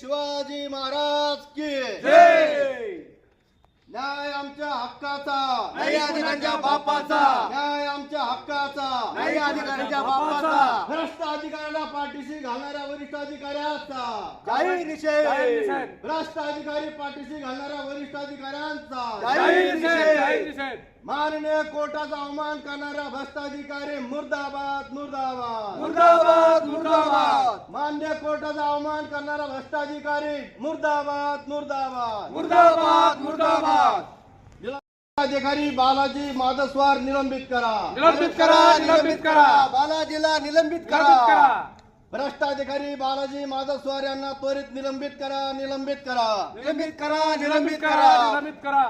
शिवाजी महाराज की जय! न्याय आमच्या हक्काचा. नाही अधिकाऱ्यांच्या बापाचा. न्याय आमच्या हक्काचा. नाही अधिकाऱ्यांच्या बापाचा. भ्रष्ट अधिकाऱ्याला पाठीशी घालणाऱ्या वरिष्ठ अधिकाऱ्याचा. जाहीर निषेध. भ्रष्ट अधिकारी पाठीशी घालणाऱ्या वरिष्ठ अधिकाऱ्यांचा. जाहीर निषेध. माननीय कोर्टाचा अवमान करणाऱ्या भ्रष्ट अधिकारी मुर्दाबाद मुर्दाबाद. मुर्दाबाद. मुर्दाबाद मान्य कोर्टाचा अवमान करणारा भ्रष्टाधिकारी मुर्दाबाद मुर्दाबाद. मुर्दाबाद मुर्दाबाद. अधिकारी बालाजी माधस्वार निलंबित करा. निलंबित करा निलंबित करा. बालाजीला निलंबित करा. भ्रष्टाधिकारी बालाजी माधस्वार यांना त्वरित निलंबित करा. निलंबित करा निलंबित करा निलंबित करा.